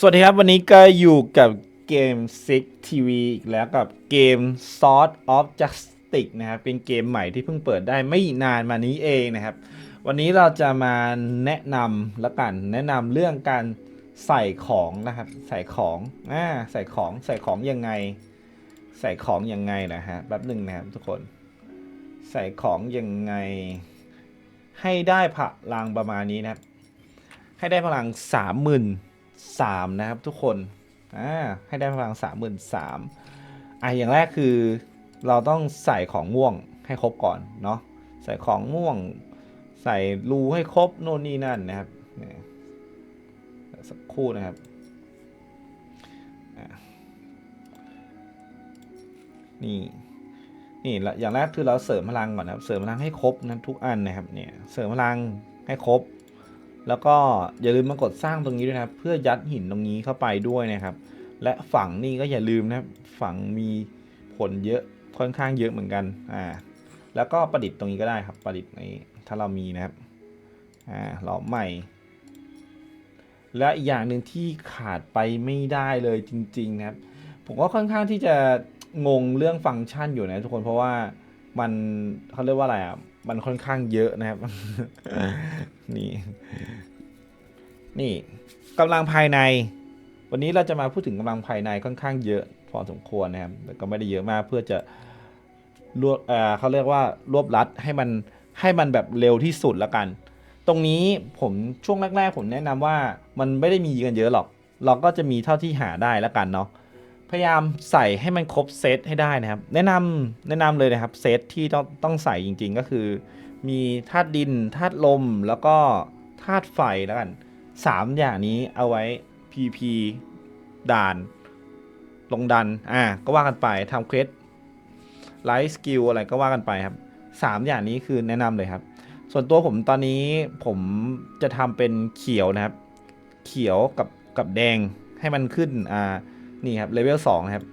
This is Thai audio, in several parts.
สวัสดีครับ วันนี้ก็อยู่กับเกม Six TV อีกแล้วกับเกม Sword of Justice นะครับเป็นเกมใหม่ที่เพิ่งเปิดได้ไม่นานมานี้เองนะครับ วันนี้เราจะมาแนะนำละกันแนะนำเรื่องการใส่ของนะครับ ใส่ของอ่าใส่ของใส่ของยังไง ใส่ของยังไงนะฮะแป๊บหนึ่งนะครับทุกคน ใส่ของยังไง ให้ได้พลังประมาณนี้นะครับ ให้ได้พลังสามหมื่น สามนะครับทุกคนอ่าให้ได้พลังสามหมื่นสามอะอย่างแรกคือเราต้องใส่ของม่วงให้ครบก่อนเนาะใส่ของม่วง ใส่รูให้ครบโน่นนี่นั่นนะครับนี่สักคู่นะครับนี่นี่อย่างแรกคือเราเสริมพลังก่อนนะครับ เสริมพลังให้ครบนะทุกอันนะครับเนี่ยเสริมพลังให้ครบ แล้วก็อย่าลืมมากดสร้างตรงนี้ด้วยนะเพื่อยัดหินตรงนี้เข้าไปด้วยนะครับ และฝั่งนี่ก็อย่าลืมนะครับฝั่งมีผลเยอะค่อนข้างเยอะเหมือนกันอ่าแล้วก็ประดิษฐ์ตรงนี้ก็ได้ครับประดิษฐ์ในถ้าเรามีนะครับอ่าหลอมใหม่ และอีกอย่างหนึ่งที่ขาดไปไม่ได้เลยจริง ๆ นะครับ ผมก็ค่อนข้างที่จะงงเรื่องฟังก์ชันอยู่นะทุกคนเพราะว่ามันเขาเรียกว่าอะไรอะ มันค่อนข้างเยอะนะครับ นี่นี่กำลังภายใน วันนี้เราจะมาพูดถึงกำลังภายในค่อนข้างเยอะพอสมควรนะครับ แต่ก็ไม่ได้เยอะมากเพื่อจะรวบเอ่อเขาเรียกว่ารวบรัดให้มันให้มันแบบเร็วที่สุดแล้วกัน ตรงนี้ผมช่วงแรกๆผมแนะนำว่ามันไม่ได้มีกันเยอะหรอก เราก็จะมีเท่าที่หาได้แล้วกันเนาะ พยายามใส่ให้มันครบเซตให้ได้นะครับ แนะนำแนะนำเลยนะครับเซตที่ต้องต้องใส่จริงๆ ก็คือ มีธาตุดินธาตุลมแล้วก็ธาตุไฟแล้วกันสามอย่างนี้เอาไว้ PP ด่าน ลงดันอ่าก็ว่ากันไปทำเควสไลฟ์สกิลอะไรก็ว่ากันไปครับสามอย่างนี้คือแนะนำเลยครับ ส่วนตัวผมตอนนี้ผมจะทำเป็นเขียวนะครับ เขียวกับกับแดงให้มันขึ้นอ่า นี่ครับเลเวลสองนะครับ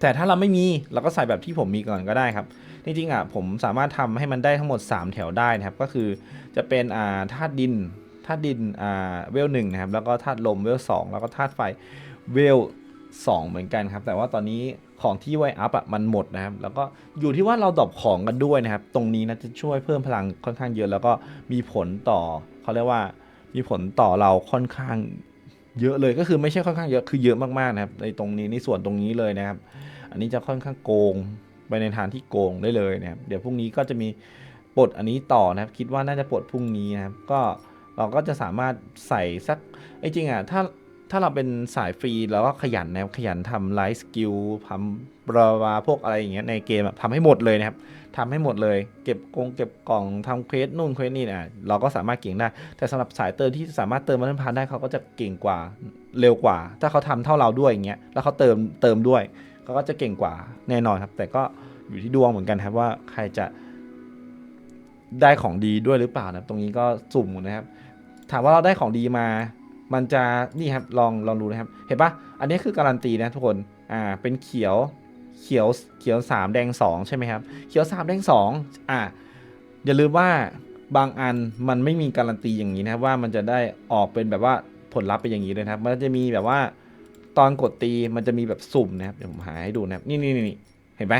แต่ถ้าเราไม่มีเราก็ใส่แบบที่ผมมีก่อนก็ได้ครับ จริงๆอะผมสามารถทำให้มันได้ทั้งหมด 3 แถวได้นะครับ ก็คือจะเป็นอ่าธาตุดินธาตุดินอ่าเวลหนึ่งนะครับ แล้วก็ธาตุลมเวลสองแล้วก็ธาตุไฟเวลสองเหมือนกันครับ แต่ว่าตอนนี้ของที่ไวอัพอะมันหมดนะครับ แล้วก็อยู่ที่ว่าเราดรอปของกันด้วยนะครับ ตรงนี้นะจะช่วยเพิ่มพลังค่อนข้างเยอะ แล้วก็มีผลต่อเขาเรียกว่ามีผลต่อเราค่อนข้าง เยอะเลยก็คือไม่ใช่ค่อนข้างเยอะคือเยอะมากๆนะครับในตรงนี้ในส่วนตรงนี้เลยนะครับ อันนี้จะค่อนข้างโกงไปในทางที่โกงได้เลยนะครับเดี๋ยวพรุ่งนี้ก็จะมีปลดอันนี้ต่อนะครับ คิดว่าน่าจะปลดพรุ่งนี้นะครับ ก็เราก็จะสามารถใส่สักไอ้จริงอะถ้า ถ้าเราเป็นสายฟรีเราก็ขยันนะครับขยันทำไลฟ์สกิลทำบราวาพวกอะไรอย่างเงี้ยในเกมอะทำให้หมดเลยนะครับทำให้หมดเลย เก็บกงเก็บกล่องทำเควสนู่นเควสนี่นะเราก็สามารถเก่งได้ แต่สำหรับสายเติมที่สามารถเติมมันพันได้เขาก็จะเก่งกว่าเร็วกว่า ถ้าเขาทำเท่าเราด้วยอย่างเงี้ยแล้วเขาเติมเติมด้วยเขาก็จะเก่งกว่าแน่นอนครับ แต่ก็อยู่ที่ดวงเหมือนกันครับว่าใครจะได้ของดีด้วยหรือเปล่านะตรงนี้ก็สุ่มนะครับ ถามว่าเราได้ของดีมา มันจะนี่ครับลองลองดูนะครับ เห็นปะอันนี้คือการันตีนะทุกคนอ่าเป็นเขียวเขียวเขียวสามแดงสองใช่ไหมครับ เขียวสามแดงสองอ่าอย่าลืมว่าบางอันมันไม่มีการันตีอย่างนี้นะครับว่ามันจะได้ออกเป็นแบบว่าผลลัพธ์เป็นอย่างนี้เลยนะครับมันจะมีแบบว่าตอนกดตีมันจะมีแบบสุ่มนะครับเดี๋ยวผมหาให้ดูนะครับนี่นี่นี่เห็นไหม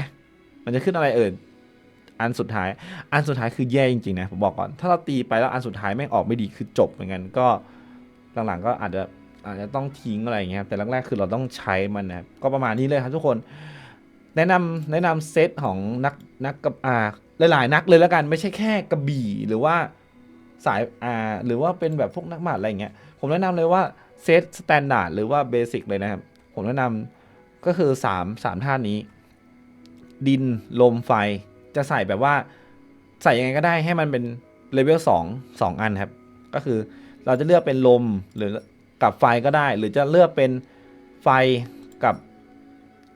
มันจะขึ้นอะไรเอ่ยอันสุดท้าย อันสุดท้ายคือแย่จริงๆนะผมบอกก่อนถ้าเราตีไปแล้วอันสุดท้ายไม่ออกไม่ดีคือจบเหมือนกันก็ หลังๆก็อาจจะอาจจะต้องทิ้งอะไรอย่างเงี้ยครับแต่แรกๆคือเราต้องใช้มันนะก็ประมาณนี้เลยครับทุกคน แนะนำแนะนำเซตของนักนักกับอ่าหลายๆนักเลยแล้วกันไม่ใช่แค่กระบี่หรือว่าสายอ่าหรือว่าเป็นแบบพวกนักหมาดอะไรเงี้ยผมแนะนำเลยว่าเซตสแตนดาร์ดหรือว่าเบสิกเลยนะครับ ผมแนะนำก็คือ3 3ท่านี้ ดินลมไฟจะใส่แบบว่าใส่ยังไงก็ได้ให้มันเป็นเลเวล2 2 อันครับ ก็คือ เราจะเลือกเป็นลมหรือกับไฟก็ได้ หรือจะเลือกเป็นไฟกับ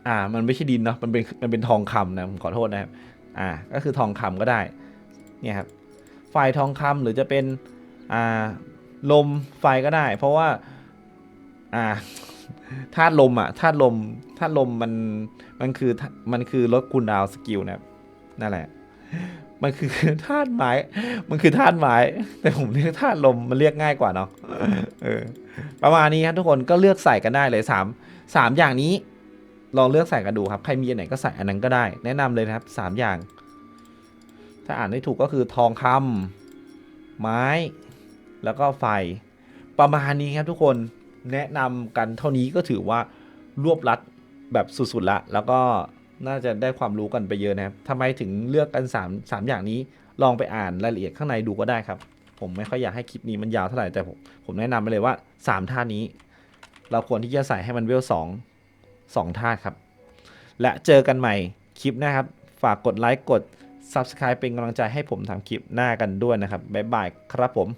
อ่า มันไม่ใช่ดินเนาะมันเป็นมันเป็นทองคำนะผมขอโทษนะครับ อ่า ก็คือทองคำก็ได้ เนี่ยครับไฟทองคำหรือจะเป็นอ่าลมไฟก็ได้ เพราะว่าอ่าธาตุลมอะธาตุลมธาตุลมมันมันคือมันคือลดคูลดาวสกิลนะครับนั่นแหละ มันคือธาตุไม้ มันคือธาตุไม้ แต่ผมเรียกธาตุลมมันเรียกง่ายกว่าเนาะเออ ประมาณนี้ครับทุกคนก็เลือกใส่กันได้เลยสามสามอย่างนี้ ลองเลือกใส่กันดูครับ ใครมีอันไหนก็ใส่อันนั้นก็ได้ แนะนำเลยนะครับสามอย่าง ถ้าอ่านได้ถูกก็คือทองคำไม้ แล้วก็ไฟ ประมาณนี้ครับทุกคนแนะนำกันเท่านี้ก็ถือว่ารวบรัดแบบสุดๆละแล้วก็ น่าจะได้ความรู้กันไปเยอะนะครับทำไมถึงเลือกกัน3 3อย่างนี้ ลองไปอ่านรายละเอียดข้างในดูก็ได้ครับ ผมไม่ค่อยอยากให้คลิปนี้มันยาวเท่าไหร่แต่ผมผมแนะนำไปเลยว่า 3 ท่านี้ เราควรที่จะใส่ให้มันเวล2 2ท่าครับ และเจอกันใหม่คลิปนะครับ ฝากกดไลค์กด Subscribe เป็นกำลังใจให้ผมทำคลิปหน้ากันด้วยนะครับบ๊ายบายครับผม